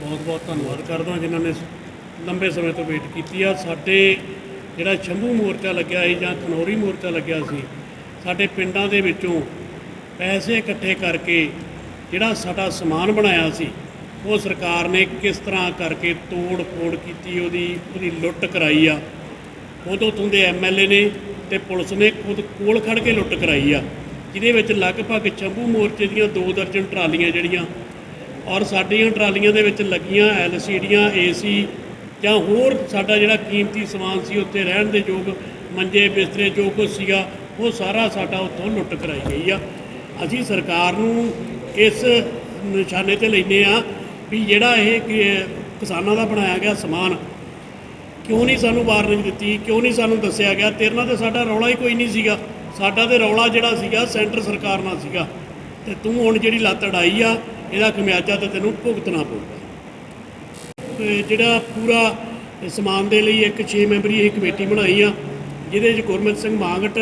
ਬਹੁਤ ਬਹੁਤ ਧੰਨਵਾਦ ਕਰਦਾ ਜਿਨ੍ਹਾਂ ਨੇ ਲੰਬੇ ਸਮੇਂ ਤੋਂ ਵੇਟ ਕੀਤੀ ਆ। ਸਾਡੇ ਜਿਹੜਾ ਸ਼ੰਭੂ ਮੋਰਚਾ ਲੱਗਿਆ ਸੀ ਜਾਂ ਖਨੌਰੀ ਮੋਰਚਾ ਲੱਗਿਆ ਸੀ, ਸਾਡੇ ਪਿੰਡਾਂ ਦੇ ਵਿੱਚੋਂ ਪੈਸੇ ਇਕੱਠੇ ਕਰਕੇ ਜਿਹੜਾ ਸਾਡਾ ਸਮਾਨ ਬਣਾਇਆ ਸੀ, ਉਹ ਸਰਕਾਰ ਨੇ ਕਿਸ ਤਰ੍ਹਾਂ ਕਰਕੇ ਤੋੜ ਫੋੜ ਕੀਤੀ, ਉਹਦੀ ਉਹਦੀ ਲੁੱਟ ਕਰਾਈ ਆ। ਖੁਦ ਤੋਂ ਦੇ ਐਮਐਲਏ ਨੇ ਤੇ ਪੁਲਿਸ ਨੇ ਖੁਦ ਕੋਲ ਖੜ ਕੇ ਲੁੱਟ ਕਰਾਈ ਆ। ਜਿਹਦੇ ਵਿੱਚ ਲਗਭਗ ਸ਼ੰਭੂ ਮੋਰਚੇ ਦੀਆਂ ਦੋ ਦਰਜਨ ਟਰਾਲੀਆਂ ਜਿਹੜੀਆਂ ਔਰ ਸਾਡੀਆਂ ਟਰਾਲੀਆਂ ਦੇ ਵਿੱਚ ਲੱਗੀਆਂ ਐਲਸੀਡੀਆਂ, ਏਸੀ ਜਾਂ ਹੋਰ ਸਾਡਾ ਜਿਹੜਾ ਕੀਮਤੀ ਸਮਾਨ ਸੀ ਉੱਥੇ ਰਹਿਣ ਦੇ ਯੋਗ ਮੰਜੇ, ਬਿਸਤਰੇ ਜੋ ਕੁਝ ਸੀਗਾ, ਉਹ ਸਾਰਾ ਸਾਡਾ ਉੱਥੋਂ ਲੁੱਟ ਕਰਾਈ ਗਈ ਆ। ਅਸੀਂ ਸਰਕਾਰ ਨੂੰ ਇਸ ਨਿਸ਼ਾਨੇ ਤੇ ਲੈਨੇ ਆ ਵੀ ਜਿਹੜਾ ਇਹ ਕਿਸਾਨਾਂ ਦਾ ਬਣਾਇਆ ਗਿਆ ਸਮਾਨ, ਕਿਉਂ ਨਹੀਂ ਸਾਨੂੰ ਵਾਰਨਿੰਗ ਦਿੱਤੀ, ਕਿਉਂ ਨਹੀਂ ਸਾਨੂੰ ਦੱਸਿਆ ਗਿਆ? ਤੇਰੇ ਨਾਲ ਤਾਂ ਸਾਡਾ ਰੌਲਾ ਹੀ ਕੋਈ ਨਹੀਂ ਸੀਗਾ। ਸਾਡਾ ਤੇ ਰੌਲਾ ਜਿਹੜਾ ਸੀਗਾ, ਸੈਂਟਰ ਸਰਕਾਰ ਨਾਲ ਸੀਗਾ। ਤੇ ਤੂੰ ਹੁਣ ਜਿਹੜੀ ਲੱਤ ਅੜਾਈ ਆ ਇਹਦਾ ਖਮਿਆਜਾ ਤੇ ਤੈਨੂੰ ਭੁਗਤਣਾ ਪਊਗਾ। ਤੇ ਜਿਹੜਾ ਪੂਰਾ ਸਮਾਨ ਦੇ ਲਈ ਇੱਕ 6 ਮੈਂਬਰੀ ਇਹ ਕਮੇਟੀ ਬਣਾਈ ਆ ਜਿਹਦੇ ਵਿੱਚ ਗੁਰਮਿਤ ਸਿੰਘ ਮਾਂਗਟ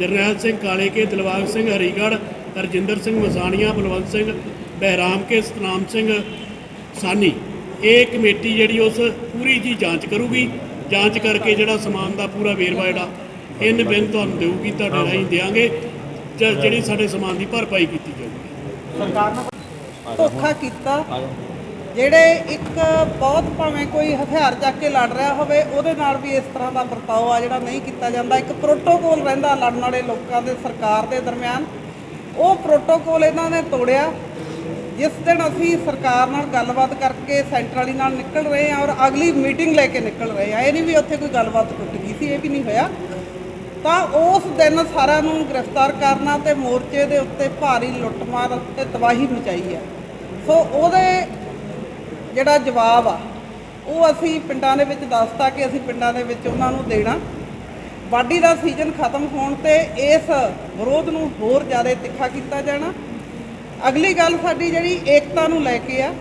ਜਰਨੈਲ ਸਿੰਘ ਕਾਲੇਕੇ ਦਿਲਬਾਗ ਸਿੰਘ ਹਰੀਗੜ੍ਹ ਹਰਜਿੰਦਰ ਸਿੰਘ ਮਸਾਣੀਆਂ ਬਲਵੰਤ ਸਿੰਘ ਬਹਿਰਾਮ ਕੇ ਸਤਨਾਮ ਸਿੰਘ ਸਾਨੀ। ਇਹ ਕਮੇਟੀ ਜਿਹੜੀ ਉਸ ਪੂਰੀ ਜੀ ਜਾਂਚ ਕਰੂਗੀ। ਜਾਂਚ ਕਰਕੇ ਜਿਹੜਾ ਸਮਾਨ ਦਾ ਪੂਰਾ ਵੇਰਵਾ ਜਿਹੜਾ ਇਨ ਬਿਨ ਤੁਹਾਨੂੰ ਦੇਊਗੀ ਤੁਹਾਡੇ ਰਾਹੀਂ ਦੇਾਂਗੇ ਜਿਹੜੀ ਸਾਡੇ ਸਮਾਨ ਦੀ ਭਰਪਾਈ ਕੀਤੀ ਜਾਊਗੀ। ਧੋਖਾ ਕੀਤਾ। ਜਿਹੜੇ ਇੱਕ ਬਹੁਤ ਭਾਵੇਂ ਕੋਈ ਹਥਿਆਰ ਚੱਕ ਕੇ ਲੜ ਰਿਹਾ ਹੋਵੇ, ਉਹਦੇ ਨਾਲ ਵੀ ਇਸ ਤਰ੍ਹਾਂ ਦਾ ਵਰਤਾਓ ਆ ਜਿਹੜਾ ਨਹੀਂ ਕੀਤਾ ਜਾਂਦਾ। ਇੱਕ ਪ੍ਰੋਟੋਕੋਲ ਰਹਿੰਦਾ ਲੜਨ ਵਾਲੇ ਲੋਕਾਂ ਦੇ ਸਰਕਾਰ ਦੇ ਦਰਮਿਆਨ। ਉਹ ਪ੍ਰੋਟੋਕੋਲ ਇਹਨਾਂ ਨੇ ਤੋੜਿਆ। ਜਿਸ ਦਿਨ ਅਸੀਂ ਸਰਕਾਰ ਨਾਲ ਗੱਲਬਾਤ ਕਰਕੇ ਸੈਂਟਰ ਵਾਲੀ ਨਾਲ ਨਿਕਲ ਰਹੇ ਹਾਂ ਔਰ ਅਗਲੀ ਮੀਟਿੰਗ ਲੈ ਕੇ ਨਿਕਲ ਰਹੇ ਹਾਂ। ਇਹ ਨਹੀਂ ਵੀ ਉੱਥੇ ਕੋਈ ਗੱਲਬਾਤ ਟੁੱਟ ਗਈ ਸੀ, ਇਹ ਵੀ ਨਹੀਂ ਹੋਇਆ। ਤਾਂ ਉਸ ਦਿਨ ਸਾਰਿਆਂ ਨੂੰ ਗ੍ਰਿਫਤਾਰ ਕਰਨਾ ਤੇ ਮੋਰਚੇ ਦੇ ਉੱਤੇ ਭਾਰੀ ਲੁੱਟਮਾਰ ਤੇ ਤਬਾਹੀ ਮਚਾਈ ਹੈ। ਸੋ ਉਹਦੇ ਜਿਹੜਾ ਜਵਾਬ ਆ, ਉਹ ਅਸੀਂ ਪਿੰਡਾਂ ਦੇ ਵਿੱਚ ਦੱਸਤਾ ਕਿ ਅਸੀਂ ਪਿੰਡਾਂ ਦੇ ਵਿੱਚ ਉਹਨਾਂ ਨੂੰ ਦੇਣਾ। ਵਾਢੀ ਦਾ ਸੀਜ਼ਨ ਖਤਮ ਹੋਣ ਤੇ ਇਸ ਵਿਰੋਧ ਨੂੰ ਹੋਰ ਜ਼ਿਆਦਾ ਤਿੱਖਾ ਕੀਤਾ ਜਾਣਾ। ਅਗਲੀ ਗੱਲ ਸਾਡੀ ਜਿਹੜੀ ਏਕਤਾ ਨੂੰ ਲੈ ਕੇ ਆ,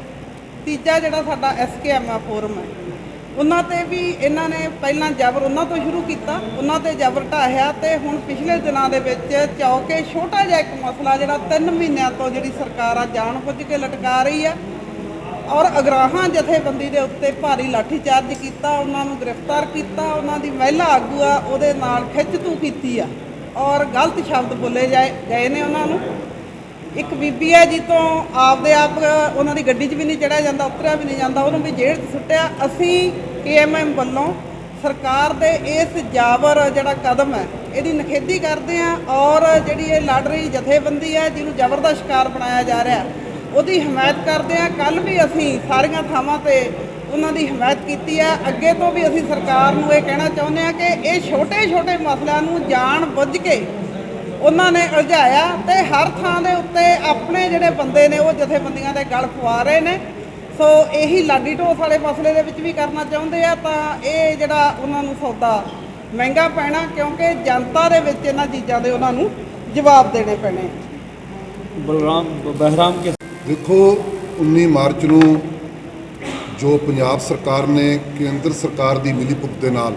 ਤੀਜਾ ਜਿਹੜਾ ਸਾਡਾ ਐਸਕੇਐਮ ਆ ਫੋਰਮ ਹੈ। ਉਹਨਾਂ ਤੇ ਵੀ ਇਹਨਾਂ ਨੇ ਪਹਿਲਾਂ ਜ਼ਬਰ ਉਹਨਾਂ ਤੋਂ ਸ਼ੁਰੂ ਕੀਤਾ, ਉਹਨਾਂ ਤੇ ਜ਼ਬਰ ਢਾਹਿਆ ਤੇ ਹੁਣ ਪਿਛਲੇ ਦਿਨਾਂ ਦੇ ਵਿੱਚ ਚੌਕੇ ਛੋਟਾ ਜਿਹਾ ਇੱਕ ਮਸਲਾ ਜਿਹੜਾ 3 ਮਹੀਨਿਆਂ ਤੋਂ ਜਿਹੜੀ ਸਰਕਾਰ ਆ ਜਾਣ ਬੁੱਝ ਕੇ ਲਟਕਾ ਰਹੀ ਆ। ਔਰ ਅਗਰਾਹਾਂ ਜਥੇਬੰਦੀ ਦੇ ਉੱਤੇ ਭਾਰੀ ਲਾਠੀਚਾਰਜ ਕੀਤਾ, ਉਹਨਾਂ ਨੂੰ ਗ੍ਰਿਫਤਾਰ ਕੀਤਾ, ਉਹਨਾਂ ਦੀ ਮਹਿਲਾ ਆਗੂ ਆ, ਉਹਦੇ ਨਾਲ ਖਿੱਚਤੂ ਕੀਤੀ ਆ। ਔਰ ਗਲਤ ਸ਼ਬਦ ਬੋਲੇ ਜਾਏ, ਗਏ ਨੇ ਉਹਨਾਂ ਨੂੰ। ਇੱਕ ਬੀਬੀ ਹੈ ਜੀ ਆਪਦੇ ਆਪ, ਉਹਨਾਂ ਦੀ ਗੱਡੀ 'ਚ ਵੀ ਨਹੀਂ ਚੜਿਆ ਜਾਂਦਾ, ਉਤਰਿਆ ਵੀ ਨਹੀਂ ਜਾਂਦਾ, ਉਹਨੂੰ ਵੀ ਜੇਲ੍ਹ 'ਚ ਸੁੱਟਿਆ। ਅਸੀਂ ਕੇਐਮਐਮ ਵੱਲੋਂ ਸਰਕਾਰ ਦੇ ਇਸ ਜਾਬਰ ਜਿਹੜਾ ਕਦਮ ਹੈ, ਇਹਦੀ ਨਖੇਦੀ ਕਰਦੇ ਆ ਔਰ ਜਿਹੜੀ ਇਹ ਲੜ ਰਹੀ ਜਥੇਬੰਦੀ ਹੈ, ਜਿਹਨੂੰ ਜ਼ਬਰ ਦਾ ਸ਼ਿਕਾਰ ਬਣਾਇਆ ਜਾ ਰਿਹਾ ਉਹਦੀ ਹਮਾਇਤ ਕਰਦੇ ਆ ਕੱਲ ਵੀ ਅਸੀਂ ਸਾਰੀਆਂ ਥਾਵਾਂ ਤੇ ਉਹਨਾਂ ਦੀ ਹਮਾਇਤ ਕੀਤੀ ਹੈ। ਅੱਗੇ ਤੋਂ ਵੀ ਅਸੀਂ ਸਰਕਾਰ ਨੂੰ ਇਹ ਕਹਿਣਾ ਚਾਹੁੰਦੇ ਆ ਕਿ ਇਹ ਛੋਟੇ-ਛੋਟੇ ਮਸਲਿਆਂ ਨੂੰ ਜਾਣ ਬੁੱਝ ਕੇ ਉਹਨਾਂ ਨੇ ਉਲਝਾਇਆ ਤੇ ਹਰ ਥਾਂ ਦੇ ਉੱਤੇ ਆਪਣੇ ਜਿਹੜੇ ਬੰਦੇ ਨੇ ਉਹ ਜਥੇਬੰਦੀਆਂ ਦੇ ਗਲ ਪਵਾ ਰਹੇ ਨੇ। ਸੋ ਇਹੀ ਲਾਡੀ ਢੋਸ ਵਾਲੇ ਮਸਲੇ ਦੇ ਵਿੱਚ ਵੀ ਕਰਨਾ ਚਾਹੁੰਦੇ ਆ ਤਾਂ ਇਹ ਜਿਹੜਾ ਉਹਨਾਂ ਨੂੰ ਸੌਦਾ ਮਹਿੰਗਾ ਪੈਣਾ ਕਿਉਂਕਿ ਜਨਤਾ ਦੇ ਵਿੱਚ ਇਹਨਾਂ ਚੀਜ਼ਾਂ ਦੇ ਉਹਨਾਂ ਨੂੰ ਜਵਾਬ ਦੇਣੇ ਪੈਣੇ। ਬਲਰਾਮ ਬਹਿਰਾਮ ਕੇ ਦੇਖੋ 19 ਮਾਰਚ ਨੂੰ ਜੋ ਪੰਜਾਬ ਸਰਕਾਰ ਨੇ ਕੇਂਦਰ ਸਰਕਾਰ ਦੀ ਮਿਲੀਭੁਗਤ ਦੇ ਨਾਲ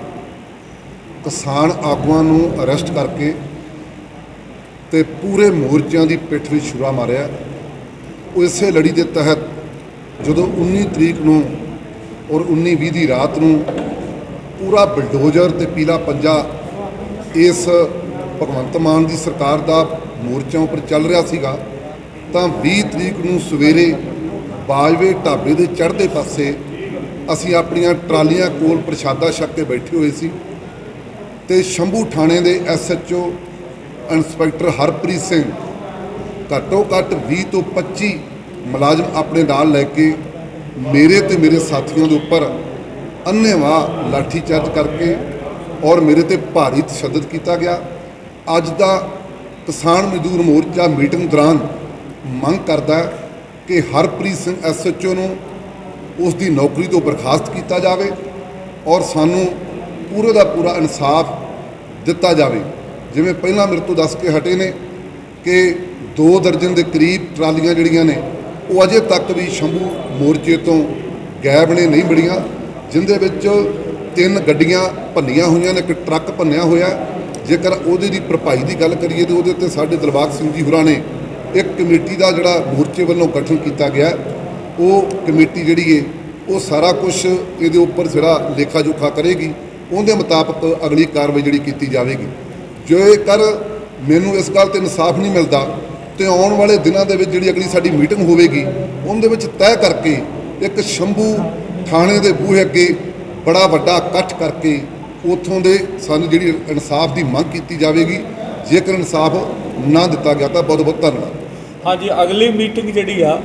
ਕਿਸਾਨ ਆਗੂਆਂ ਨੂੰ ਅਰੈਸਟ ਕਰਕੇ ਤੇ ਪੂਰੇ ਮੋਰਚਿਆਂ ਦੀ ਪਿੱਠ ਵਿੱਚ ਛੁਰਾ ਮਾਰਿਆ। ਉਹ ਇਸੇ ਲੜੀ ਦੇ ਤਹਿਤ ਜਦੋਂ 19 ਤਰੀਕ ਨੂੰ ਔਰ 19 20 ਦੀ ਰਾਤ ਨੂੰ ਪੂਰਾ ਬਲਡੋਜ਼ਰ ਤੇ ਪੀਲਾ ਪੰਜਾ ਇਸ ਭਗਵੰਤ ਮਾਨ ਦੀ ਸਰਕਾਰ ਦਾ ਮੋਰਚਿਆਂ ਉੱਪਰ ਚੱਲ ਰਿਹਾ ਸੀਗਾ, ਤਾਂ 20 ਤਰੀਕ ਨੂੰ ਸਵੇਰੇ ਬਾਜਵੇ ਢਾਬੇ ਦੇ ਚੜ੍ਹਦੇ ਪਾਸੇ ਅਸੀਂ ਆਪਣੀਆਂ ਟਰਾਲੀਆਂ ਕੋਲ ਪ੍ਰਸ਼ਾਦਾ ਛਕ ਕੇ ਬੈਠੇ ਹੋਏ ਸੀ ਤੇ ਸ਼ੰਭੂ ਥਾਣੇ ਦੇ ਐਸਐਚਓ ਇੰਸਪੈਕਟਰ ਹਰਪ੍ਰੀਤ ਸਿੰਘ, ਘੱਟੋ ਘੱਟ 20 ਤੋਂ 25 ਮੁਲਾਜ਼ਮ ਆਪਣੇ ਨਾਲ ਲੈ ਕੇ ਮੇਰੇ ਤੇ ਮੇਰੇ ਸਾਥੀਆਂ ਦੇ ਉੱਪਰ ਅੰਨ੍ਹੇਵਾਹ ਲਾਠੀਚਾਰਜ ਕਰਕੇ ਔਰ ਮੇਰੇ ਤੇ ਭਾਰੀ ਤਸ਼ੱਦਦ ਕੀਤਾ ਗਿਆ। ਅੱਜ ਦਾ ਕਿਸਾਨ ਮਜ਼ਦੂਰ ਮੋਰਚਾ ਮੀਟਿੰਗ ਦੌਰਾਨ ਮੰਗ ਕਰਦਾ ਕਿ ਹਰਪ੍ਰੀਤ ਸਿੰਘ ਐਸਐਚਓ ਨੂੰ ਉਸ ਦੀ ਨੌਕਰੀ ਤੋਂ ਬਰਖਾਸਤ ਕੀਤਾ ਜਾਵੇ ਔਰ ਸਾਨੂੰ ਪੂਰੇ ਦਾ ਪੂਰਾ ਇਨਸਾਫ ਦਿੱਤਾ ਜਾਵੇ। ਜਿਵੇਂ ਪਹਿਲਾਂ ਮੇਰੇ ਤੋਂ ਦੱਸ ਕੇ ਹਟੇ ਨੇ ਕਿ ਦੋ ਦਰਜਨ ਦੇ ਕਰੀਬ ਟਰਾਲੀਆਂ ਜਿਹੜੀਆਂ ਨੇ, ਉਹ ਅਜੇ ਤੱਕ ਵੀ ਸ਼ੰਭੂ ਮੋਰਚੇ ਤੋਂ ਗਾਇਬ ਨੇ, ਨਹੀਂ ਮਿਲੀਆਂ, ਜਿੰਦੇ ਵਿੱਚ ਤਿੰਨ ਗੱਡੀਆਂ ਭੰਨੀਆਂ ਹੋਈਆਂ ਨੇ, ਇੱਕ ਟਰੱਕ ਭੰਨਿਆ ਹੋਇਆ। ਜੇਕਰ ਉਹਦੇ ਦੀ ਭਰਪਾਈ ਦੀ ਗੱਲ ਕਰੀਏ ਤੇ ਉਹਦੇ ਉੱਤੇ ਸਾਡੇ ਦਿਲਬਾਗ ਸਿੰਘ ਜੀ ਹੋਰਾਂ ਨੇ ਇੱਕ ਕਮੇਟੀ ਦਾ ਜਿਹੜਾ ਮੋਰਚੇ ਵੱਲੋਂ ਗਠਨ ਕੀਤਾ ਗਿਆ, ਉਹ ਕਮੇਟੀ ਜਿਹੜੀ ਏ, ਉਹ ਸਾਰਾ ਕੁਝ ਇਹਦੇ ਉੱਪਰ ਜਿਹੜਾ ਲੇਖਾ ਜੋਖਾ ਕਰੇਗੀ, ਉਹਦੇ ਮੁਤਾਬਕ ਅਗਲੀ ਕਾਰਵਾਈ ਜਿਹੜੀ ਕੀਤੀ ਜਾਵੇਗੀ। ਜੇਕਰ ਮੈਨੂੰ ਇਸ ਗੱਲ ਤੇ ਇਨਸਾਫ ਨਹੀਂ ਮਿਲਦਾ ਤੇ ਆਉਣ ਵਾਲੇ ਦਿਨਾਂ ਦੇ ਵਿੱਚ ਜਿਹੜੀ ਅਗਲੀ ਸਾਡੀ ਮੀਟਿੰਗ ਹੋਵੇਗੀ, ਉਹਦੇ ਵਿੱਚ ਤੈਅ ਕਰਕੇ ਇੱਕ ਸ਼ੰਭੂ ਥਾਣੇ ਦੇ ਬੂਹੇ ਅੱਗੇ ਬੜਾ ਵੱਡਾ ਇਕੱਠ ਕਰਕੇ ਉਥੋਂ ਦੇ ਸਾਨੂੰ ਜਿਹੜੀ ਇਨਸਾਫ ਦੀ ਮੰਗ ਕੀਤੀ ਜਾਵੇਗੀ, ਜੇਕਰ ਇਨਸਾਫ ਨਾ ਦਿੱਤਾ ਗਿਆ ਤਾਂ ਬਹੁਤ ਬਹੁਤ ਧੰਨਵਾਦ। ਹਾਂਜੀ, ਅਗਲੀ ਮੀਟਿੰਗ ਜਿਹੜੀ ਆ,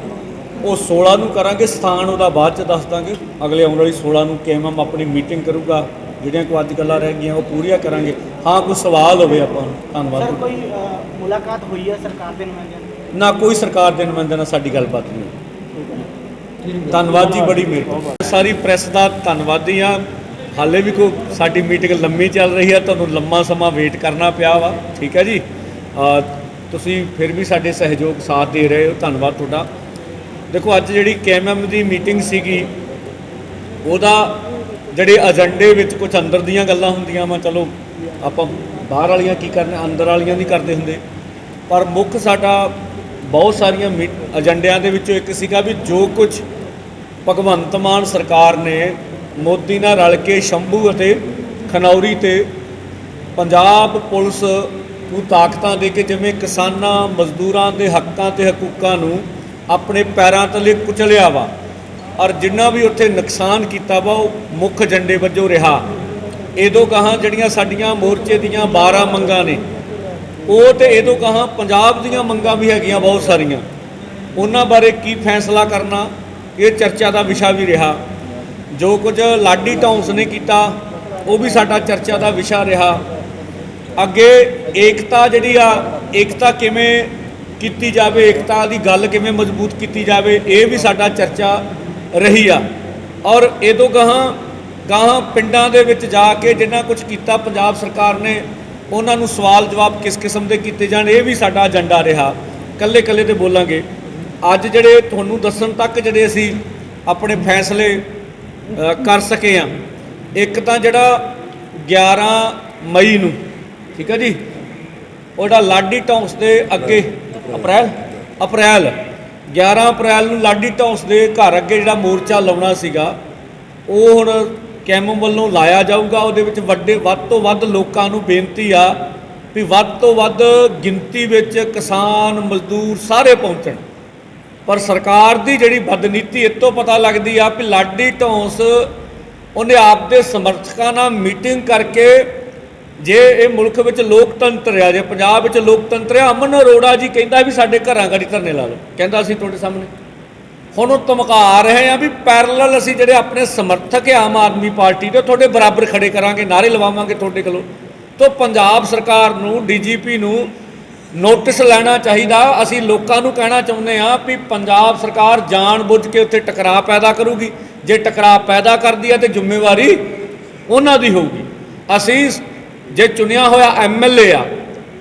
ਉਹ 16 ਨੂੰ ਕਰਾਂਗੇ, ਸਥਾਨ ਉਹਦਾ ਬਾਅਦ ਚ ਦੱਸ ਦਾਂਗੇ। ਅਗਲੇ ਆਉਣ ਵਾਲੀ 16 ਨੂੰ ਕੇਐਮਐਮ ਆਪਣੀ ਮੀਟਿੰਗ ਕਰੂਗਾ ਜਿਹੜੀਆਂ ਕੋ ਅੱਜ ਗੱਲਾਂ ਰਹਿ ਗਈਆਂ ਉਹ ਪੂਰੀਆਂ ਕਰਾਂਗੇ। ਹਾਂ ਕੋਈ ਸਵਾਲ ਹੋਵੇ ਆਪਾਂ ਨੂੰ ਸਰ ਧੰਨਵਾਦ ਕੋਈ ਅ, ਮੁਲਾਕਾਤ ਹੋਈ ਹੈ ਸਰਕਾਰ ਦੇ ਨੁਮਾਇੰਦਿਆਂ ਨਾਲ? ਨਾ ਕੋਈ ਸਰਕਾਰ ਦੇ ਨੁਮਾਇੰਦੇ ਨਾਲ ਸਾਡੀ ਗੱਲਬਾਤ ਨਹੀਂ। ਧੰਨਵਾਦ ਜੀ ਬੜੀ ਮਿਹਰਬਾਨੀ ਸਾਰੀ ਪ੍ਰੈਸ ਦਾ ਧੰਨਵਾਦੀ ਆ। ਹਾਲੇ ਵੀ ਕੋ ਸਾਡੀ ਮੀਟਿੰਗ ਲੰਮੀ ਚੱਲ ਰਹੀ ਹੈ ਤੁਹਾਨੂੰ ਲੰਮਾ ਸਮਾਂ ਵੇਟ ਕਰਨਾ ਪਿਆ ਵਾ। ਠੀਕ ਹੈ ਜੀ? ਤੁਸੀਂ ਫਿਰ ਵੀ ਸਾਡੇ ਸਹਿਯੋਗ ਸਾਥ ਦੇ ਰਹੇ ਹੋ। ਧੰਨਵਾਦ ਤੁਹਾਡਾ। ਦੇਖੋ ਅੱਜ ਜਿਹੜੀ ਕੇਐਮਐਮ ਦੀ ਮੀਟਿੰਗ ਸੀਗੀ ਉਹਦਾ ਜਿਹੜੇ ਏਜੰਡੇ ਵਿੱਚ ਕੁਝ ਅੰਦਰ ਦੀਆਂ ਗੱਲਾਂ ਹੁੰਦੀਆਂ ਵਾ, ਚਲੋ ਆਪਾਂ ਬਾਹਰ ਵਾਲੀਆਂ ਕੀ ਕਰਨੇ, ਅੰਦਰ ਵਾਲੀਆਂ ਨਹੀਂ ਕਰਦੇ ਹੁੰਦੇ। ਪਰ ਮੁੱਖ ਸਾਡਾ ਬਹੁਤ ਸਾਰੀਆਂ ਮੀ- ਏਜੰਡਿਆਂ ਦੇ ਵਿੱਚੋਂ ਇੱਕ ਸੀਗਾ ਵੀ ਜੋ ਕੁਝ ਭਗਵੰਤ ਮਾਨ ਸਰਕਾਰ ਨੇ ਮੋਦੀ ਨਾਲ ਰਲ ਕੇ ਸ਼ੰਭੂ ਅਤੇ ਖਨੌਰੀ ਤੇ ਪੰਜਾਬ ਪੁਲਿਸ ਨੂੰ ਤਾਕਤਾਂ ਦੇ ਕੇ ਜਿਵੇਂ ਕਿਸਾਨਾਂ, ਮਜ਼ਦੂਰਾਂ ਦੇ ਹੱਕਾਂ ਤੇ ਹਕੂਕਾਂ ਨੂੰ ਆਪਣੇ ਪੈਰਾਂ ਤਲੇ ਕੁਚਲਿਆ ਵਾ ਔਰ ਜਿੰਨਾ ਵੀ ਉੱਥੇ ਨੁਕਸਾਨ ਕੀਤਾ ਵਾ, ਉਹ ਮੁੱਖ ਏਜੰਡੇ ਵਜੋਂ ਰਿਹਾ। ਇਹਦੋਂ ਕਹਾਂ ਜਿਹੜੀਆਂ ਸਾਡੀਆਂ ਮੋਰਚੇ ਦੀਆਂ 12 ਮੰਗਾਂ ਨੇ, ਉਹ ਤੇ ਇਹਦੋਂ ਕਹਾਂ ਪੰਜਾਬ ਦੀਆਂ ਮੰਗਾਂ ਵੀ ਹੈਗੀਆਂ ਬਹੁਤ ਸਾਰੀਆਂ। ਉਹਨਾਂ ਬਾਰੇ ਕੀ ਫੈਸਲਾ ਕਰਨਾ, ਇਹ ਚਰਚਾ ਦਾ ਵਿਸ਼ਾ ਵੀ ਰਿਹਾ। ਜੋ ਕੁਝ ਲਾਡੀ ਟਾਊਂਸ ਨੇ ਕੀਤਾ, ਉਹ ਵੀ ਸਾਡਾ ਚਰਚਾ ਦਾ ਵਿਸ਼ਾ ਰਿਹਾ। ਅੱਗੇ ਏਕਤਾ ਜਿਹੜੀ ਆ, ਏਕਤਾ ਕਿਵੇਂ ਕੀਤੀ ਜਾਵੇ, ਏਕਤਾ ਦੀ ਗੱਲ ਕਿਵੇਂ ਮਜ਼ਬੂਤ ਕੀਤੀ ਜਾਵੇ, ਇਹ ਵੀ ਸਾਡਾ ਚਰਚਾ ਰਹੀ ਆ। ਔਰ ਇਹਦੋਂ ਗਾਹਾਂ ਗਾਹਾਂ ਪਿੰਡਾਂ ਦੇ ਵਿੱਚ ਜਾ ਕੇ ਜਿੰਨਾ ਕੁਝ ਕੀਤਾ ਪੰਜਾਬ ਸਰਕਾਰ ਨੇ ਉਹਨਾਂ ਨੂੰ ਸਵਾਲ ਜਵਾਬ ਕਿਸ ਕਿਸਮ ਦੇ ਕੀਤੇ ਜਾਣ ਇਹ ਵੀ ਸਾਡਾ ਏਜੰਡਾ ਰਿਹਾ। ਕੱਲੇ ਕੱਲੇ ਤੇ ਬੋਲਾਂਗੇ। ਅੱਜ ਜਿਹੜੇ ਤੁਹਾਨੂੰ ਦੱਸਣ ਤੱਕ ਜਿਹੜੇ ਅਸੀਂ ਆਪਣੇ ਫੈਸਲੇ ਕਰ ਸਕੇ ਆ ਇੱਕ ਤਾਂ ਜਿਹੜਾ 11 ਮਈ ਨੂੰ ਠੀਕ ਹੈ ਜੀ? ਉਹਦਾ ਲਾਡੀ ਟਾਊਨਸ ਦੇ ਅੱਗੇ ਅਪ੍ਰੈਲ? ਅਪ੍ਰੈਲ। 11 ਅਪ੍ਰੈਲ ਨੂੰ ਲਾਡੀ ਟਾਊਨਸ ਦੇ ਘਰ ਅੱਗੇ ਜਿਹੜਾ ਮੋਰਚਾ ਲਾਉਣਾ ਸੀਗਾ, ਉਹ ਹੁਣ ਕੈਮਮ ਵੱਲੋਂ ਲਾਇਆ ਜਾਊਗਾ। ਉਹਦੇ ਵਿੱਚ ਵੱਡੇ ਵੱਧ ਤੋਂ ਵੱਧ ਲੋਕਾਂ ਨੂੰ ਬੇਨਤੀ ਆ ਵੀ ਵੱਧ ਤੋਂ ਵੱਧ ਗਿਣਤੀ ਵਿੱਚ ਕਿਸਾਨ, ਮਜ਼ਦੂਰ ਸਾਰੇ ਪਹੁੰਚਣ। ਪਰ ਸਰਕਾਰ ਦੀ ਜਿਹੜੀ ਬਦਨੀਤੀ, ਇਹ ਤੋਂ ਪਤਾ ਲੱਗਦੀ ਆ ਕਿ ਲਾਡੀ ਢੌਂਸ ਉਹਨੇ ਆਪਦੇ ਸਮਰਥਕਾਂ ਨਾਲ ਮੀਟਿੰਗ ਕਰਕੇ ਜੇ ਇਹ ਮੁਲਕ ਵਿੱਚ ਲੋਕਤੰਤਰ ਆ, ਜੇ ਪੰਜਾਬ ਵਿੱਚ ਲੋਕਤੰਤਰ ਆ, ਅਮਨ ਅਰੋੜਾ ਜੀ ਕਹਿੰਦਾ ਵੀ ਸਾਡੇ ਘਰਾਂ ਘੜੀ ਧਰਨੇ ਲਾ ਲਓ। ਕਹਿੰਦਾ ਅਸੀਂ ਤੁਹਾਡੇ ਸਾਹਮਣੇ। ਹੁਣ ਉਹ ਧਮਕਾ ਰਹੇ ਆ ਵੀ ਪੈਰਲਲ ਅਸੀਂ ਜਿਹੜੇ ਆਪਣੇ ਸਮਰਥਕ ਆਮ ਆਦਮੀ ਪਾਰਟੀ ਦੇ ਤੁਹਾਡੇ ਬਰਾਬਰ ਖੜੇ ਕਰਾਂਗੇ, ਨਾਰੇ ਲਵਾਵਾਂਗੇ ਤੁਹਾਡੇ ਕੋਲੋਂ। ਤੋਂ ਪੰਜਾਬ ਸਰਕਾਰ ਨੂੰ, ਡੀਜੀਪੀ ਨੂੰ ਨੋਟਿਸ ਲੈਣਾ ਚਾਹੀਦਾ। ਅਸੀਂ ਲੋਕਾਂ ਨੂੰ ਕਹਿਣਾ ਚਾਹੁੰਦੇ ਆ ਵੀ ਪੰਜਾਬ ਸਰਕਾਰ ਜਾਣਬੁੱਝ ਕੇ ਉੱਥੇ ਟਕਰਾਅ ਪੈਦਾ ਕਰੂਗੀ। ਜੇ ਟਕਰਾਅ ਪੈਦਾ ਕਰਦੀ ਹੈ ਤੇ ਜ਼ਿੰਮੇਵਾਰੀ ਉਹਨਾਂ ਦੀ ਹੋਊਗੀ। ਅਸੀਂ ਜੇ ਚੁਣਿਆ ਹੋਇਆ ਐਮਐਲਏ ਆ,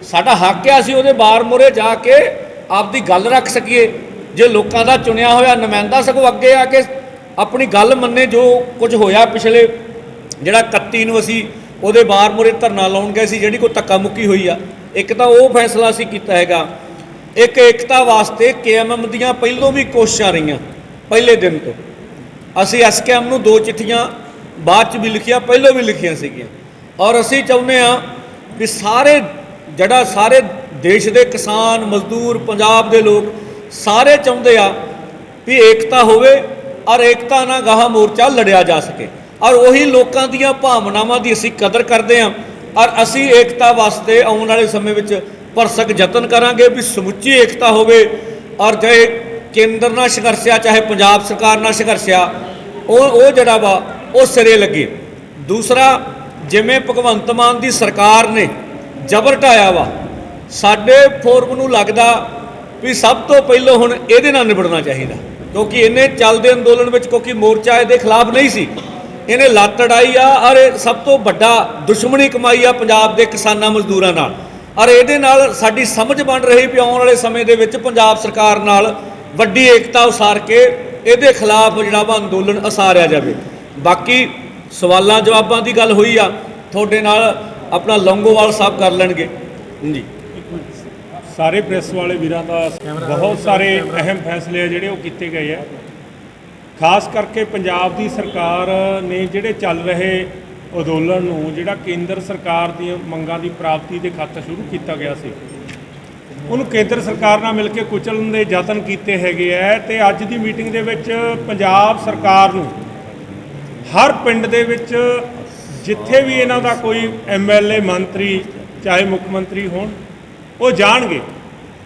ਸਾਡਾ ਹੱਕ ਆ ਅਸੀਂ ਉਹਦੇ ਬਾਰ ਮੂਹਰੇ ਜਾ ਕੇ ਆਪਦੀ ਗੱਲ ਰੱਖ ਸਕੀਏ। ਜੇ ਲੋਕਾਂ ਦਾ ਚੁਣਿਆ ਹੋਇਆ ਨੁਮਾਇੰਦਾ ਸਗੋਂ ਅੱਗੇ ਆ ਕੇ ਆਪਣੀ ਗੱਲ ਮੰਨੇ, ਜੋ ਕੁਝ ਹੋਇਆ ਪਿਛਲੇ ਜਿਹੜਾ 31 ਨੂੰ ਅਸੀਂ ਉਹਦੇ ਬਾਰ ਮੂਹਰੇ ਧਰਨਾ ਲਾਉਣ ਗਏ ਸੀ, ਜਿਹੜੀ ਕੋਈ ਧੱਕਾ ਮੁੱਕੀ ਹੋਈ ਆ, ਇੱਕ ਤਾਂ ਉਹ ਫੈਸਲਾ ਅਸੀਂ ਕੀਤਾ ਹੈਗਾ। ਇੱਕ ਏਕਤਾ ਵਾਸਤੇ ਕੇਐਮਐਮ ਦੀਆਂ ਪਹਿਲੋਂ ਵੀ ਕੋਸ਼ਿਸ਼ਾਂ ਰਹੀਆਂ, ਪਹਿਲੇ ਦਿਨ ਤੋਂ। ਅਸੀਂ ਐਸਕੇਐਮ ਨੂੰ ਦੋ ਚਿੱਠੀਆਂ ਬਾਅਦ ਚ ਵੀ ਲਿਖੀਆਂ, ਪਹਿਲੋਂ ਵੀ ਲਿਖੀਆਂ ਸੀਗੀਆਂ। ਔਰ ਅਸੀਂ ਚਾਹੁੰਦੇ ਆ ਵੀ ਸਾਰੇ, ਜਿਹੜਾ ਸਾਰੇ ਦੇਸ਼ ਦੇ ਕਿਸਾਨ, ਮਜ਼ਦੂਰ, ਪੰਜਾਬ ਦੇ ਲੋਕ ਸਾਰੇ ਚਾਹੁੰਦੇ ਆ ਵੀ ਏਕਤਾ ਹੋਵੇ ਔਰ ਏਕਤਾ ਨਾਲ ਗਾਹ ਮੋਰਚਾ ਲੜਿਆ ਜਾ ਸਕੇ। ਔਰ ਉਹੀ ਲੋਕਾਂ ਦੀਆਂ ਭਾਵਨਾਵਾਂ ਦੀ ਅਸੀਂ ਕਦਰ ਕਰਦੇ ਹਾਂ ਔਰ ਅਸੀਂ ਏਕਤਾ ਵਾਸਤੇ ਆਉਣ ਵਾਲੇ ਸਮੇਂ ਵਿੱਚ ਭਰਸਕ ਯਤਨ ਕਰਾਂਗੇ ਵੀ ਸਮੁੱਚੀ ਏਕਤਾ ਹੋਵੇ ਔਰ ਜੇ ਕੇਂਦਰ ਨਾਲ ਸੰਘਰਸ਼ ਆ, ਚਾਹੇ ਪੰਜਾਬ ਸਰਕਾਰ ਨਾਲ ਸੰਘਰਸ਼ ਆ, ਉਹ ਉਹ ਜਿਹੜਾ ਵਾ, ਉਹ ਸਿਰੇ ਲੱਗੇ। ਦੂਸਰਾ ਜਿਵੇਂ ਭਗਵੰਤ ਮਾਨ ਦੀ ਸਰਕਾਰ ਨੇ ਜ਼ਬਰ ਢਾਇਆ ਵਾ, ਸਾਡੇ ਫੋਰਮ ਨੂੰ ਲੱਗਦਾ ਵੀ ਸਭ ਤੋਂ ਪਹਿਲਾਂ ਹੁਣ ਇਹਦੇ ਨਾਲ ਨਿਬੜਨਾ ਚਾਹੀਦਾ। ਕਿਉਂਕਿ ਇਹਨੇ ਚੱਲਦੇ ਅੰਦੋਲਨ ਵਿੱਚ ਕਿਉਂਕਿ ਮੋਰਚਾ ਇਹਦੇ ਖਿਲਾਫ ਨਹੀਂ ਸੀ। ਇਹਨੇ ਲੱਤ ਅੜਾਈ ਆ, ਔਰ ਇਹ ਸਭ ਤੋਂ ਵੱਡਾ ਦੁਸ਼ਮਣੀ ਕਮਾਈ ਆ ਪੰਜਾਬ ਦੇ ਕਿਸਾਨਾਂ ਮਜ਼ਦੂਰਾਂ ਨਾਲ। ਔਰ ਇਹਦੇ ਨਾਲ ਸਾਡੀ ਸਮਝ ਬਣ ਰਹੀ ਵੀ ਆਉਣ ਵਾਲੇ ਸਮੇਂ ਦੇ ਵਿੱਚ ਪੰਜਾਬ ਸਰਕਾਰ ਨਾਲ ਵੱਡੀ ਏਕਤਾ ਉਸਾਰ ਕੇ ਇਹਦੇ ਖਿਲਾਫ ਜਿਹੜਾ ਵਾ ਅੰਦੋਲਨ ਅਸਾਰਿਆ ਜਾਵੇ। ਬਾਕੀ ਸਵਾਲਾਂ ਜਵਾਬਾਂ ਦੀ ਗੱਲ ਹੋਈ ਆ, ਤੁਹਾਡੇ ਨਾਲ ਆਪਣਾ ਲੌਂਗੋਵਾਲ ਸਾਹਿਬ ਕਰ ਲੈਣਗੇ। ਜੀ ਸਾਰੇ ਪ੍ਰੈਸ ਵਾਲੇ ਵੀਰਾਂ ਦਾ ਬਹੁਤ ਸਾਰੇ ਅਹਿਮ ਫੈਸਲੇ ਆ ਜਿਹੜੇ ਉਹ ਕੀਤੇ ਗਏ ਆ। ਖਾਸ ਕਰਕੇ ਪੰਜਾਬ ਦੀ ਸਰਕਾਰ ਨੇ ਜਿਹੜੇ ਚੱਲ ਰਹੇ ਅੰਦੋਲਨ ਨੂੰ, ਜਿਹੜਾ ਕੇਂਦਰ ਸਰਕਾਰ ਦੀਆਂ ਮੰਗਾਂ ਦੀ ਪ੍ਰਾਪਤੀ ਦੇ ਖਾਤਰ ਸ਼ੁਰੂ ਕੀਤਾ ਗਿਆ ਸੀ, ਉਹਨੂੰ ਕੇਂਦਰ ਸਰਕਾਰ ਨਾਲ ਮਿਲ ਕੇ ਕੁਚਲਣ ਦੇ ਯਤਨ ਕੀਤੇ ਹੈਗੇ ਐ ਤੇ ਅੱਜ ਦੀ ਮੀਟਿੰਗ ਦੇ ਵਿੱਚ ਪੰਜਾਬ ਸਰਕਾਰ ਨੂੰ ਹਰ ਪਿੰਡ ਦੇ ਵਿੱਚ ਜਿੱਥੇ ਵੀ ਇਹਨਾਂ ਦਾ ਕੋਈ ਐਮਐਲਏ ਮੰਤਰੀ, ਚਾਹੇ ਮੁੱਖ ਮੰਤਰੀ ਹੋਣ, ਉਹ ਜਾਣਗੇ।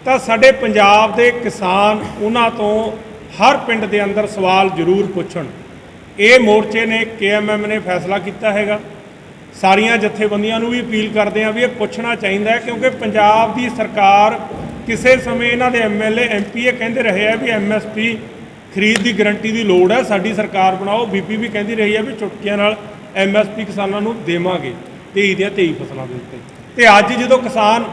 ਤਾਂ ਸਾਡੇ ਪੰਜਾਬ ਦੇ ਕਿਸਾਨ ਉਹਨਾਂ ਤੋਂ ਹਰ ਪਿੰਡ ਦੇ ਅੰਦਰ ਸਵਾਲ ਜ਼ਰੂਰ ਪੁੱਛਣ। ਇਹ ਮੋਰਚੇ ਨੇ ਕੇਐਮਐਮ ਨੇ ਫੈਸਲਾ ਕੀਤਾ ਹੈਗਾ। ਸਾਰੀਆਂ ਜਥੇਬੰਦੀਆਂ ਨੂੰ ਵੀ ਅਪੀਲ ਕਰਦੇ ਆ ਵੀ ਇਹ ਪੁੱਛਣਾ ਚਾਹੀਦਾ ਹੈ, ਕਿਉਂਕਿ ਪੰਜਾਬ ਦੀ ਸਰਕਾਰ ਕਿਸੇ ਸਮੇਂ ਇਹਨਾਂ ਦੇ ਐਮਐਲਏ ਐਮਪੀਏ ਕਹਿੰਦੇ ਰਹੇ ਆ ਵੀ ਐਮਐਸਪੀ ਖਰੀਦ ਦੀ ਗਰੰਟੀ ਦੀ ਲੋੜ ਹੈ। ਸਾਡੀ ਸਰਕਾਰ ਬਣਾਓ। ਬੀਪੀ ਵੀ ਕਹਿੰਦੀ ਰਹੀ ਹੈ ਵੀ ਚੁਟਕੀਆਂ ਨਾਲ ਐਮਐਸਪੀ ਕਿਸਾਨਾਂ ਨੂੰ ਦੇਵਾਂਗੇ। 23 ਦੀਆਂ 23 ਫਸਲਾਂ ਦੇ ਉੱਤੇ। ਤੇ ਅੱਜ ਜਦੋਂ ਕਿਸਾਨ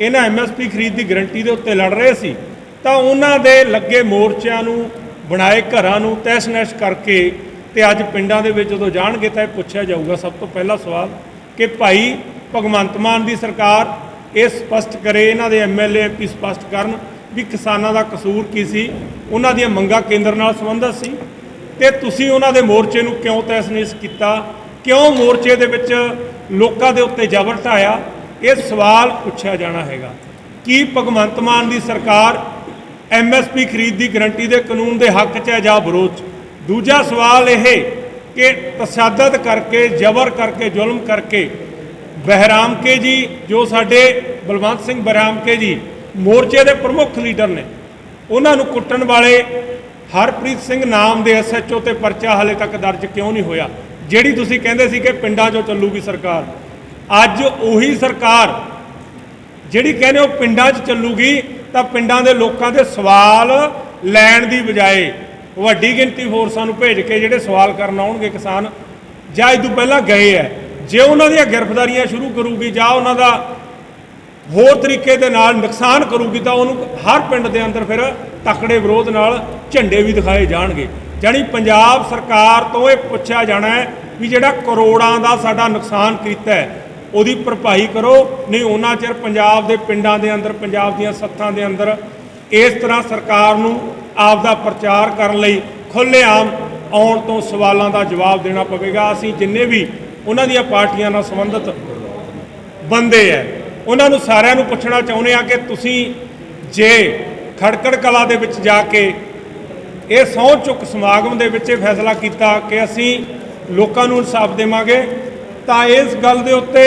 ਇਹਨਾਂ ਐਮਐਸਪੀ ਖਰੀਦ ਦੀ ਗਰੰਟੀ ਦੇ ਉੱਤੇ ਲੜ ਰਹੇ ਸੀ, ਤਾਂ ਉਹਨਾਂ ਦੇ ਲੱਗੇ ਮੋਰਚਿਆਂ ਨੂੰ, ਬਣਾਏ ਘਰਾਂ ਨੂੰ ਤਹਿਸ-ਨਹਿਸ ਕਰਕੇ ਤੇ ਅੱਜ ਪਿੰਡਾਂ ਦੇ ਵਿੱਚ ਜਦੋਂ ਜਾਣਗੇ ਤਾਂ ਇਹ ਪੁੱਛਿਆ ਜਾਊਗਾ। ਸਭ ਤੋਂ ਪਹਿਲਾ ਸਵਾਲ ਕਿ ਭਾਈ ਭਗਵੰਤ ਮਾਨ ਦੀ ਸਰਕਾਰ ਇਹ ਸਪਸ਼ਟ ਕਰੇ, ਇਹਨਾਂ ਦੇ ਐਮਐਲਏ ਐਮਪੀ ਸਪਸ਼ਟ ਕਰਨ। ਵੀ ਕਿਸਾਨਾਂ ਦਾ ਕਸੂਰ ਕੀ ਸੀ? ਉਹਨਾਂ ਦੀਆਂ ਮੰਗਾਂ ਕੇਂਦਰ ਨਾਲ ਸੰਬੰਧਿਤ ਸੀ। ਤੇ ਤੁਸੀਂ ਉਹਨਾਂ ਦੇ ਮੋਰਚੇ ਨੂੰ ਕਿਉਂ ਤਹਿਸ-ਨਹਿਸ ਕੀਤਾ? ਕਿਉਂ ਮੋਰਚੇ ਦੇ ਵਿੱਚ ਲੋਕਾਂ ਦੇ ਉੱਤੇ ਜ਼ਬਰ ਢਾਇਆ? ਇਹ ਸਵਾਲ ਪੁੱਛਿਆ ਜਾਣਾ ਹੈਗਾ। ਕੀ ਭਗਵੰਤ ਮਾਨ ਦੀ ਸਰਕਾਰ ਐਮਐਸਪੀ ਖਰੀਦ ਦੀ ਗਰੰਟੀ ਦੇ ਕਾਨੂੰਨ ਦੇ ਹੱਕ 'ਚ ਹੈ ਜਾਂ ਵਿਰੋਧ 'ਚ? ਦੂਜਾ ਸਵਾਲ ਇਹ ਕਿ ਤਸ਼ੱਦਦ ਕਰਕੇ, ਜ਼ਬਰ ਕਰਕੇ, ਜ਼ੁਲਮ ਕਰਕੇ ਬਹਿਰਾਮ ਕੇ ਜੀ, ਜੋ ਸਾਡੇ ਬਲਵੰਤ ਸਿੰਘ ਬਹਿਰਾਮ ਕੇ ਜੀ ਮੋਰਚੇ ਦੇ ਪ੍ਰਮੁੱਖ ਲੀਡਰ ਨੇ। ਉਹਨਾਂ ਨੂੰ ਕੁੱਟਣ ਵਾਲੇ ਹਰਪ੍ਰੀਤ ਸਿੰਘ ਨਾਮ ਦੇ ਐਸਐਚਓ ਤੇ ਪਰਚਾ ਹਲੇ ਤੱਕ ਦਰਜ ਕਿਉਂ ਨਹੀਂ ਹੋਇਆ? ਜਿਹੜੀ ਤੁਸੀਂ ਕਹਿੰਦੇ ਸੀ ਕਿ ਪਿੰਡਾਂ 'ਚੋਂ ਚੱਲੂਗੀ ਸਰਕਾਰ। ਅੱਜ ਉਹੀ ਸਰਕਾਰ ਜਿਹੜੀ ਕਹਿੰਦੇ ਉਹ ਪਿੰਡਾਂ 'ਚ ਚੱਲੂਗੀ, ਤਾਂ ਪਿੰਡਾਂ ਦੇ ਲੋਕਾਂ ਦੇ ਸਵਾਲ ਲੈਣ ਦੀ ਬਜਾਏ ਵੱਡੀ ਗਿਣਤੀ ਫੋਰਸਾਂ ਨੂੰ ਭੇਜ ਕੇ ਜਿਹੜੇ ਸਵਾਲ ਕਰਨ ਆਉਣਗੇ ਕਿਸਾਨ, ਜਾਂ ਇਹ ਤੋਂ ਪਹਿਲਾਂ ਗਏ ਐ। ਜੇ ਉਹਨਾਂ ਦੀਆਂ ਗ੍ਰਿਫਤਾਰੀਆਂ ਸ਼ੁਰੂ ਕਰੂਗੀ ਜਾਂ ਉਹਨਾਂ ਦਾ ਹੋਰ ਤਰੀਕੇ ਦੇ ਨਾਲ ਨੁਕਸਾਨ ਕਰੂਗੀ ਤਾਂ ਉਹਨੂੰ ਹਰ ਪਿੰਡ ਦੇ ਅੰਦਰ ਫਿਰ ਤਕੜੇ ਵਿਰੋਧ ਨਾਲ ਝੰਡੇ ਵੀ ਦਿਖਾਏ ਜਾਣਗੇ। ਜਾਣੀ ਪੰਜਾਬ ਸਰਕਾਰ ਤੋਂ ਇਹ ਪੁੱਛਿਆ ਜਾਣਾ ਹੈ ਵੀ ਜਿਹੜਾ ਕਰੋੜਾਂ ਦਾ ਸਾਡਾ ਨੁਕਸਾਨ ਕੀਤਾ ਹੈ, ਉਹਦੀ ਭਰਪਾਈ ਕਰੋ, ਨਹੀਂ ਉਹਨਾਂ ਚਿਰ ਪੰਜਾਬ ਦੇ ਪਿੰਡਾਂ ਦੇ ਅੰਦਰ, ਪੰਜਾਬ ਦੀਆਂ ਸੱਥਾਂ ਦੇ ਅੰਦਰ ਇਸ ਤਰ੍ਹਾਂ ਸਰਕਾਰ ਨੂੰ ਆਪ ਦਾ ਪ੍ਰਚਾਰ ਕਰਨ ਲਈ ਖੁੱਲ੍ਹੇਆਮ ਆਉਣ ਤੋਂ ਸਵਾਲਾਂ ਦਾ ਜਵਾਬ ਦੇਣਾ ਪਵੇਗਾ। ਅਸੀਂ ਜਿੰਨੇ ਵੀ ਉਹਨਾਂ ਦੀਆਂ ਪਾਰਟੀਆਂ ਨਾਲ ਸੰਬੰਧਿਤ ਬੰਦੇ ਐ ਉਹਨਾਂ ਨੂੰ ਸਾਰਿਆਂ ਨੂੰ ਪੁੱਛਣਾ ਚਾਹੁੰਦੇ ਆ ਕਿ ਤੁਸੀਂ ਜੇ ਖੜਕੜ ਕਲਾ ਦੇ ਵਿੱਚ ਜਾ ਕੇ ਇਹ ਸਹੁੰ ਚੁੱਕ ਸਮਾਗਮ ਦੇ ਵਿੱਚ ਇਹ ਫੈਸਲਾ ਕੀਤਾ ਕਿ ਅਸੀਂ ਲੋਕਾਂ ਨੂੰ ਇਨਸਾਫ ਦੇਵਾਂਗੇ, ਤਾਂ ਇਸ ਗੱਲ ਦੇ ਉੱਤੇ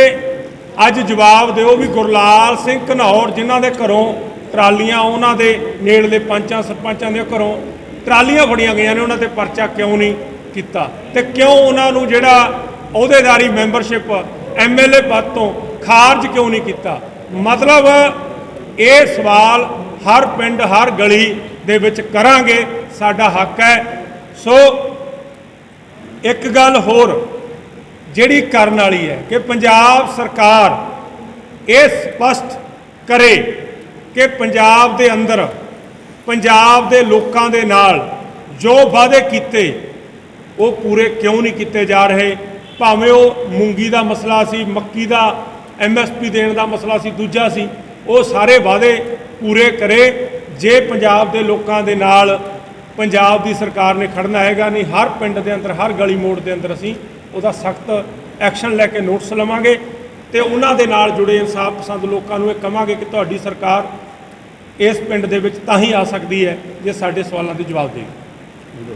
ਅੱਜ ਜਵਾਬ ਦਿਓ ਵੀ ਗੁਰਲਾਲ ਸਿੰਘ ਘਨੌਰ ਜਿਨ੍ਹਾਂ ਦੇ ਘਰੋਂ ਟਰਾਲੀਆਂ ਉਹਨਾਂ ਦੇ ਨੇੜਲੇ ਪੰਚਾਂ, ਸਰਪੰਚਾਂ ਦੇ ਘਰੋਂ ਟਰਾਲੀਆਂ ਫੜੀਆਂ ਗਈਆਂ ਨੇ, ਉਹਨਾਂ ਤੇ ਪਰਚਾ ਕਿਉਂ ਨਹੀਂ ਕੀਤਾ? ਤੇ ਕਿਉਂ ਉਹਨਾਂ ਨੂੰ ਜਿਹੜਾ ਅਹੁਦੇਦਾਰੀ ਮੈਂਬਰਸ਼ਿਪ ਐਮਐਲਏ ਪਦ ਤੋਂ ਖਾਰਜ ਕਿਉਂ ਨਹੀਂ ਕੀਤਾ? ਮਤਲਬ ਇਹ ਸਵਾਲ ਹਰ ਪਿੰਡ, ਹਰ ਗਲੀ ਦੇ ਵਿੱਚ ਕਰਾਂਗੇ, ਸਾਡਾ ਹੱਕ ਹੈ। ਸੋ ਇੱਕ ਗੱਲ ਹੋਰ, ਜਿਹੜੀ ਕਰਨ ਵਾਲੀ ਹੈ ਕਿ ਪੰਜਾਬ ਸਰਕਾਰ ਇਹ ਸਪਸ਼ਟ ਕਰੇ ਕਿ ਪੰਜਾਬ ਦੇ ਅੰਦਰ, ਪੰਜਾਬ ਦੇ ਲੋਕਾਂ ਦੇ ਨਾਲ ਜੋ ਵਾਅਦੇ ਕੀਤੇ, ਉਹ ਪੂਰੇ ਕਿਉਂ ਨਹੀਂ ਕੀਤੇ ਜਾ ਰਹੇ? ਭਾਵੇਂ ਉਹ ਮੂੰਗੀ ਦਾ ਮਸਲਾ ਸੀ, ਮੱਕੀ ਦਾ ਐਮਐਸਪੀ ਦੇਣ ਦਾ ਮਸਲਾ ਸੀ, ਦੂਜਾ ਸੀ, ਉਹ ਸਾਰੇ ਵਾਅਦੇ ਪੂਰੇ ਕਰੇ, ਜੇ ਪੰਜਾਬ ਦੇ ਲੋਕਾਂ ਦੇ ਨਾਲ ਪੰਜਾਬ ਦੀ ਸਰਕਾਰ ਨੇ ਖੜਨਾ ਹੈਗਾ ਨਹੀਂ, ਹਰ ਪਿੰਡ ਦੇ ਅੰਦਰ, ਹਰ ਗਲੀ ਮੋੜ ਦੇ ਅੰਦਰ ਅਸੀਂ ਉਹਦਾ ਸਖਤ ਐਕਸ਼ਨ ਲੈ ਕੇ ਨੋਟਿਸ ਲਵਾਂਗੇ ਤੇ ਉਹਨਾਂ ਦੇ ਨਾਲ ਜੁੜੇ ਇਨਸਾਫ ਪਸੰਦ ਲੋਕਾਂ ਨੂੰ ਇਹ ਕਵਾਂਗੇ ਕਿ ਤੁਹਾਡੀ ਸਰਕਾਰ ਇਸ ਪਿੰਡ ਦੇ ਵਿੱਚ ਤਾਂ ਹੀ ਆ ਸਕਦੀ ਹੈ ਜੇ ਸਾਡੇ ਸਵਾਲਾਂ ਦੇ ਜਵਾਬ ਦੇਵੇ।